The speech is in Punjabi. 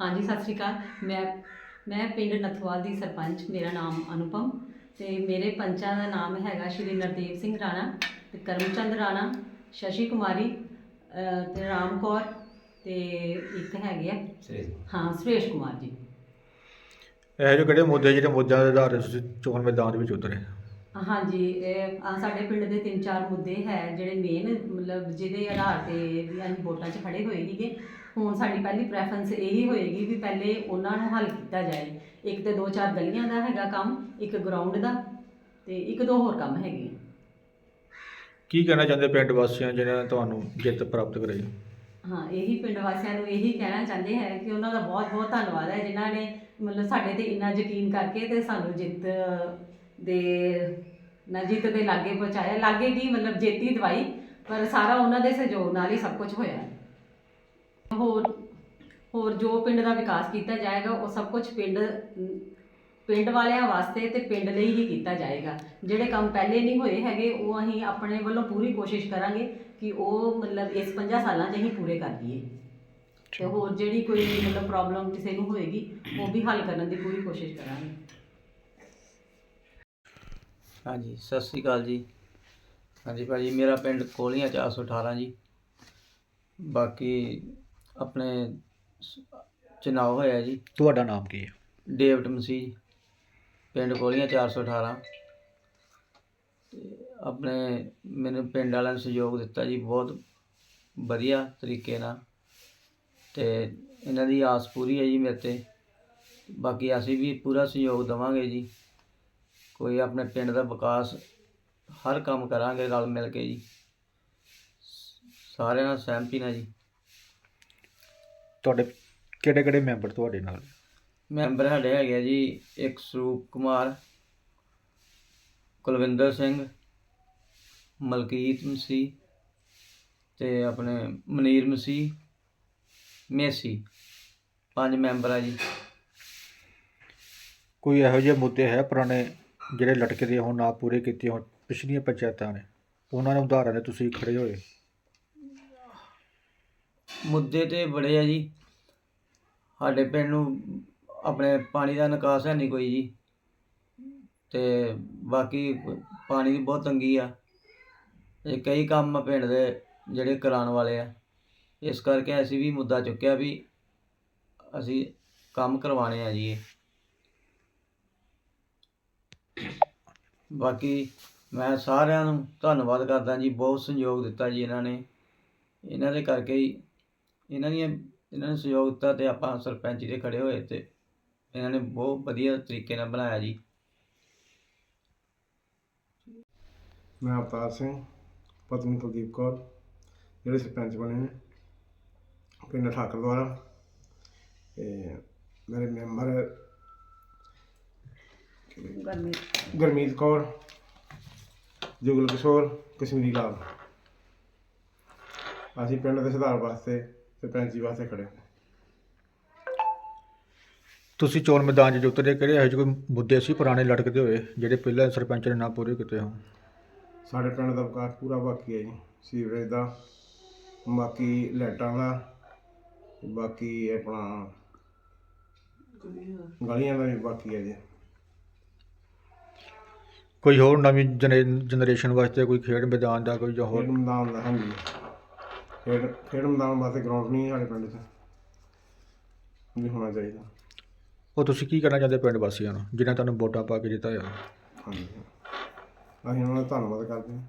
ਹਾਂਜੀ ਸਤਿ ਸ਼੍ਰੀ ਅਕਾਲ। ਮੈਂ ਮੈਂ ਪਿੰਡ ਨਥਵਾਲ ਦੀ ਸਰਪੰਚ ਮੇਰਾ ਨਾਮ ਅਨੁਪਮ ਤੇ ਮੇਰੇ ਪੰਚਾਂ ਦਾ ਨਾਮ ਹੈਗਾ ਸ਼੍ਰੀ ਨਰਦੇਵ ਸਿੰਘ ਰਾਣਾ ਤੇ ਕਰਮਚੰਦ ਰਾਣਾ ਸ਼ਸ਼ੀ ਕੁਮਾਰੀ ਅਹ, ਤੇ ਰਾਮ ਕੌਰ ਤੇ ਇੱਕ ਹੈਗੇ ਆ। ਹਾਂ ਸੁਰੇਸ਼ ਕੁਮਾਰ ਜੀ। ਇਹ ਜਿਹੇ ਕਿਹੜੇ ਮੁੱਦੇ ਜਿਹੜੇ ਮੁੱਦਿਆਂ ਦੇ ਆਧਾਰ ਤੇ ਤੁਸੀਂ ਚੋਣ ਮੈਦਾਨ ਦੇ ਵਿੱਚ ਉਤਰੇ? ਹਾਂਜੀ ਇਹ ਆ ਸਾਡੇ ਪਿੰਡ ਦੇ ਤਿੰਨ ਚਾਰ ਮੁੱਦੇ ਹੈ ਜਿਹੜੇ ਮੇਨ ਮਤਲਬ ਜਿਹਦੇ ਆਧਾਰ ਤੇ ਵੀ ਅਸੀਂ ਵੋਟਾਂ 'ਚ ਖੜੇ ਹੋਏ ਸੀਗੇ। ਹੁਣ ਸਾਡੀ ਪਹਿਲੀ ਪ੍ਰੈਫਰੈਂਸ ਇਹੀ ਹੋਏਗੀ ਵੀ ਪਹਿਲੇ ਉਹਨਾਂ ਨੂੰ ਹੱਲ ਕੀਤਾ ਜਾਏ। ਇੱਕ ਤੇ ਦੋ ਚਾਰ ਗਲੀਆਂ ਦਾ ਹੈਗਾ ਕੰਮ ਇੱਕ ਗਰਾਊਂਡ ਦਾ ਤੇ ਇੱਕ ਦੋ ਹੋਰ ਕੰਮ ਹੈਗੇ। ਕੀ ਕਹਿਣਾ ਚਾਹੁੰਦੇ ਪਿੰਡ ਵਾਸੀਆਂ ਜਿਨ੍ਹਾਂ ਨੇ ਤੁਹਾਨੂੰ ਜਿੱਤ ਪ੍ਰਾਪਤ ਕਰਾਈ? ਹਾਂ ਇਹੀ ਪਿੰਡ ਵਾਸੀਆਂ ਨੂੰ ਇਹੀ ਕਹਿਣਾ ਚਾਹੁੰਦੇ ਹੈ ਕਿ ਉਹਨਾਂ ਦਾ ਬਹੁਤ ਬਹੁਤ ਧੰਨਵਾਦ ਹੈ ਜਿਨ੍ਹਾਂ ਨੇ ਮਤਲਬ ਸਾਡੇ ਤੇ ਇੰਨਾ ਯਕੀਨ ਕਰਕੇ ਤੇ ਸਾਨੂੰ ਜਿੱਤ ਦੇ ਨਾ ਜਿੱਤ ਦੇ ਲਾਗੇ ਪਹੁੰਚਾਇਆ। ਲਾਗੇ ਕੀ ਮਤਲਬ ਜੇਤੀ ਦਵਾਈ, ਪਰ ਸਾਰਾ ਉਹਨਾਂ ਦੇ ਸਹਿਯੋਗ ਨਾਲ ਹੀ ਸਭ ਕੁਝ ਹੋਇਆ। ਹੋਰ ਹੋਰ ਜੋ ਪਿੰਡ ਦਾ ਵਿਕਾਸ ਕੀਤਾ ਜਾਏਗਾ, ਉਹ ਸਭ ਕੁਝ ਪਿੰਡ ਪਿੰਡ ਵਾਲਿਆਂ ਵਾਸਤੇ ਤੇ ਪਿੰਡ ਲਈ ਹੀ ਕੀਤਾ ਜਾਏਗਾ। ਜਿਹੜੇ ਕੰਮ ਪਹਿਲੇ ਨਹੀਂ ਹੋਏ ਹੈਗੇ, ਉਹ ਅਸੀਂ ਆਪਣੇ ਵੱਲੋਂ ਪੂਰੀ ਕੋਸ਼ਿਸ਼ ਕਰਾਂਗੇ ਕਿ ਉਹ ਮਤਲਬ ਇਸ 50 ਸਾਲਾਂ 'ਚ ਅਸੀਂ ਪੂਰੇ ਕਰ ਦਈਏ ਤੇ ਹੋਰ ਜਿਹੜੀ ਕੋਈ ਮਤਲਬ ਪ੍ਰੋਬਲਮ ਕਿਸੇ ਨੂੰ ਹੋਏਗੀ, ਉਹ ਵੀ ਹੱਲ ਕਰਨ ਦੀ ਪੂਰੀ ਕੋਸ਼ਿਸ਼ ਕਰਾਂਗੇ। ਹਾਂਜੀ ਸਤਿ ਸ੍ਰੀ ਅਕਾਲ ਜੀ। ਹਾਂਜੀ ਭਾਜੀ ਮੇਰਾ ਪਿੰਡ ਕੋਲੀਆਂ 418 ਜੀ। ਬਾਕੀ ਆਪਣੇ ਚੁਣਾਵ ਹੋਇਆ ਜੀ। ਤੁਹਾਡਾ ਨਾਮ ਕੀ ਹੈ? ਡੇਵਿਡ ਮਸੀਹ ਪਿੰਡ ਕੋਲੀਆਂ 418 ਤੇ ਆਪਣੇ ਮੈਨੂੰ ਪਿੰਡ ਵਾਲਿਆਂ ਨੇ ਸਹਿਯੋਗ ਦਿੱਤਾ ਜੀ ਬਹੁਤ ਵਧੀਆ ਤਰੀਕੇ ਨਾਲ। ਤੇ ਇਹਨਾਂ ਦੀ ਆਸ ਪੂਰੀ ਹੈ ਜੀ ਮੇਰੇ ਤੇ। ਬਾਕੀ ਅਸੀਂ ਵੀ ਪੂਰਾ ਸਹਿਯੋਗ ਦੇਵਾਂਗੇ ਜੀ। ਕੋਈ ਆਪਣੇ ਪਿੰਡ ਦਾ ਵਿਕਾਸ ਹਰ ਕੰਮ ਕਰਾਂਗੇ ਰਲ ਮਿਲ ਕੇ ਜੀ। ਸਾਰਿਆਂ ਨਾਲ ਸਹਿਮਤੀ ਨਾਲ ਜੀ। ਤੁਹਾਡੇ ਕਿਹੜੇ ਕਿਹੜੇ ਮੈਂਬਰ ਤੁਹਾਡੇ ਨਾਲ? ਮੈਂਬਰ ਸਾਡੇ ਹੈਗੇ ਆ ਜੀ ਇੱਕ ਸਰੂਪ ਕੁਮਾਰ ਕੁਲਵਿੰਦਰ ਸਿੰਘ ਮਲਕੀਤ ਮਸੀਹ ਤੇ ਆਪਣੇ ਮਨੀਰ ਮਸੀਹ ਮੇਸੀ। ਪੰਜ ਮੈਂਬਰ ਆ ਜੀ। ਕੋਈ ਇਹੋ ਜਿਹੇ ਮੁੱਦੇ ਹੈ ਪੁਰਾਣੇ ਜਿਹੜੇ ਲਟਕੇ ਦੇ ਹੁਣ ਨਾ ਪੂਰੇ ਕੀਤੇ ਹੋਣ, ਪਿਛਲੀਆਂ ਪੰਚਾਇਤਾਂ ਨੇ। ਉਹਨਾਂ ਦੇ ਉਦਾਹਰਨ ਦੇ ਤੁਸੀਂ ਖੜੇ ਹੋਏ? ਮੁੱਦੇ ਤੇ ਬੜੇ ਆ ਜੀ। ਸਾਡੇ ਪਿੰਡ ਨੂੰ ਆਪਣੇ ਪਾਣੀ ਦਾ ਨਿਕਾਸ ਹੈ ਨਹੀਂ ਕੋਈ ਜੀ। ਤੇ ਬਾਕੀ ਪਾਣੀ ਦੀ ਬਹੁਤ ਤੰਗੀ ਆ। ਤੇ ਕਈ ਕੰਮ ਪਿੰਡ ਦੇ ਜਿਹੜੇ ਕਰਾਉਣ ਵਾਲੇ ਆ। ਇਸ ਕਰਕੇ ਅਸੀਂ ਵੀ ਮੁੱਦਾ ਚੁੱਕਿਆ ਵੀ ਅਸੀਂ ਕੰਮ ਕਰਵਾਉਣੇ ਆ ਜੀ ਇਹ। ਬਾਕੀ ਮੈਂ ਸਾਰਿਆਂ ਨੂੰ ਧੰਨਵਾਦ ਕਰਦਾ ਜੀ, ਬਹੁਤ ਸਹਿਯੋਗ ਦਿੱਤਾ ਜੀ ਇਹਨਾਂ ਨੇ। ਇਹਨਾਂ ਦੇ ਕਰਕੇ ਹੀ ਇਹਨਾਂ ਦੀਆਂ, ਇਹਨਾਂ ਨੇ ਸਹਿਯੋਗ ਦਿੱਤਾ ਤੇ ਆਪਾਂ ਸਰਪੰਚ ਦੇ ਖੜੇ ਹੋਏ ਤੇ ਇਹਨਾਂ ਨੇ ਬਹੁਤ ਵਧੀਆ ਤਰੀਕੇ ਨਾਲ ਬਣਾਇਆ ਜੀ। ਮੈਂ ਅਵਤਾਰ ਸਿੰਘ, ਪਤਨੀ ਕੁਲਦੀਪ ਕੌਰ, ਜਿਹੜੇ ਸਰਪੰਚ ਬਣੇ ਨੇ, ਪਿੰਡ ਠਾਕਰ ਦੁਆਰਾ। ਤੇ ਮੇਰੇ ਮੈਂਬਰ ਗੁਰਮੀਤ ਕੌਰ। ਜੁਗਲ ਕਿਸ਼ੋਰ ਕਸ਼ਮੀਰੀ ਲਾਲ। ਅਸੀਂ ਪਿੰਡ ਦੇ ਸੁਧਾਰ ਵਾਸਤੇ ਸਰਪੰਚੀ ਵਾਸਤੇ ਖੜੇ ਹਾਂ। ਤੁਸੀਂ ਚੋਣ ਮੈਦਾਨ 'ਚ ਉਤਰੇ ਕਿਹੜੇ ਇਹੋ ਜਿਹੇ ਕੋਈ ਮੁੱਦੇ ਸੀ ਪੁਰਾਣੇ ਲਟਕਦੇ ਹੋਏ ਜਿਹੜੇ ਪਹਿਲਾਂ ਸਰਪੰਚ ਨੇ ਨਾ ਪੂਰੇ ਕੀਤੇ ਹੋਣ? ਸਾਡੇ ਪਿੰਡ ਦਾ ਵਿਕਾਸ ਪੂਰਾ ਬਾਕੀ ਹੈ ਜੀ। ਸੀਵਰੇਜ ਦਾ ਬਾਕੀ ਲਾਈਟਾਂ ਦਾ ਤੇ ਬਾਕੀ ਆਪਣਾ ਗਲੀਆਂ ਦਾ ਵੀ ਬਾਕੀ ਹੈ ਜੀ। ਕੋਈ ਹੋਰ ਨਵੀਂ ਜਨਰੇਸ਼ਨ ਵਾਸਤੇ ਕੋਈ ਖੇਡ ਮੈਦਾਨ ਦਾ ਕੋਈ ਜਾਂ ਖੇਡ ਹੋਰ ਮੈਦਾਨ ਦਾ ਹਾਂਜੀ। ਖੇਡ ਖੇਡ ਮੈਦਾਨ ਵਾਸਤੇ ਗਰਾਊਂਡ ਨਹੀਂ ਸਾਡੇ ਪਿੰਡ 'ਚ। ਵੀ ਹੋਣਾ ਚਾਹੀਦਾ। ਉਹ ਤੁਸੀਂ ਕੀ ਕਹਿਣਾ ਚਾਹੁੰਦੇ ਪਿੰਡ ਵਾਸੀਆਂ ਨੂੰ ਜਿਨ੍ਹਾਂ ਤੁਹਾਨੂੰ ਵੋਟਾਂ ਪਾ ਕੇ ਜਿਤਾਇਆ ਹਾਂਜੀ। ਅਸੀਂ ਉਹਨਾਂ ਦਾ ਧੰਨਵਾਦ ਕਰਦੇ ਹਾਂ।